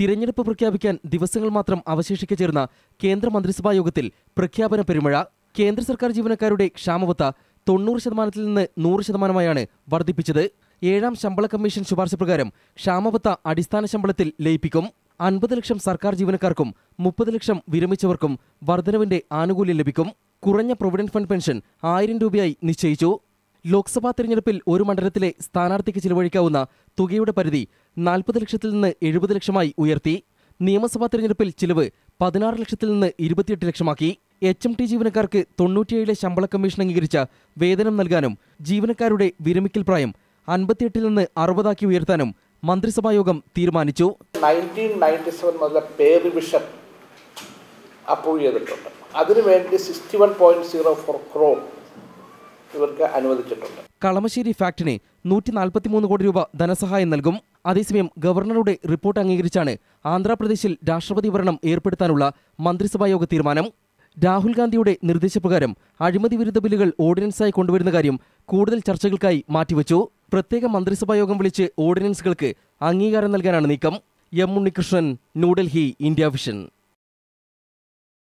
തിരഞ്ഞെടുപ്പ് പ്രഖ്യാപിക്കാൻ ദിവസങ്ങൾ മാത്രം അവശേഷിക്കെ ചേർന്ന കേന്ദ്ര മന്ത്രിസഭാ യോഗത്തിൽ പ്രഖ്യാപന പെരുമഴ കേന്ദ്ര സർക്കാർ ജീവനക്കാരുടെ ക്ഷാമബത്ത തൊണ്ണൂറ് ശതമാനത്തിൽ നിന്ന് നൂറ് ശതമാനമായാണ് വർദ്ധിപ്പിച്ചത്. ഏഴാം ശമ്പള കമ്മീഷൻ ശുപാർശ പ്രകാരം ക്ഷാമബത്ത അടിസ്ഥാന ശമ്പളത്തിൽ ലയിപ്പിക്കും. അൻപത് ലക്ഷം സർക്കാർ ജീവനക്കാർക്കും മുപ്പത് ലക്ഷം വിരമിച്ചവർക്കും വർധനവിന്റെ ആനുകൂല്യം ലഭിക്കും. കുറഞ്ഞ പ്രൊവിഡന്റ് ഫണ്ട് പെൻഷൻ ആയിരം രൂപയായി നിശ്ചയിച്ചു. ലോക്സഭാ തെരഞ്ഞെടുപ്പിൽ ഒരു മണ്ഡലത്തിലെ സ്ഥാനാർത്ഥിക്ക് ചിലവഴിക്കാവുന്ന തുകയുടെ പരിധി നാൽപ്പത് ലക്ഷത്തിൽ നിന്ന് എഴുപത് ലക്ഷമായി ഉയർത്തി. നിയമസഭാ തെരഞ്ഞെടുപ്പിൽ ചിലവ് പതിനാറ് ലക്ഷത്തിൽ നിന്ന് ഇരുപത്തിയെട്ട് ലക്ഷമാക്കി. എച്ച് എം ടി ജീവനക്കാർക്ക് തൊണ്ണൂറ്റിയേഴിലെ ശമ്പള കമ്മീഷൻ അംഗീകരിച്ച വേതനം നൽകാനും ജീവനക്കാരുടെ വിരമിക്കൽ പ്രായം അൻപത്തിയെട്ടിൽ നിന്ന് അറുപതാക്കി ഉയർത്താനും മന്ത്രിസഭായോഗം തീരുമാനിച്ചു. നയന്റീൻ നയന്റി സെവൻ മുതൽ പേ റിവിഷൻ അതിനുവേണ്ടി sixty one point zero four crore ഇവർക്ക് അനുവദിച്ചിട്ടുണ്ട്. കളമശ്ശേരി ഫാക്ടിന് നൂറ്റി നാൽപ്പത്തിമൂന്ന് കോടി രൂപ ധനസഹായം നൽകും. അതേസമയം ഗവർണറുടെ റിപ്പോർട്ട് അംഗീകരിച്ചാണ് ആന്ധ്രാപ്രദേശിൽ രാഷ്ട്രപതി ഭരണം ഏർപ്പെടുത്താനുള്ള മന്ത്രിസഭായോഗ തീരുമാനം. രാഹുൽ ഗാന്ധിയുടെ നിർദ്ദേശപ്രകാരം അഴിമതി വിരുദ്ധ ബില്ലുകൾ ഓർഡിനൻസായി കൊണ്ടുവരുന്ന കാര്യം കൂടുതൽ ചർച്ചകൾക്കായി മാറ്റിവെച്ചു. പ്രത്യേക മന്ത്രിസഭായോഗം വിളിച്ച് ഓർഡിനൻസുകൾക്ക് അംഗീകാരം നൽകാനാണ് നീക്കം. M Unnikrishnan New Delhi India vision.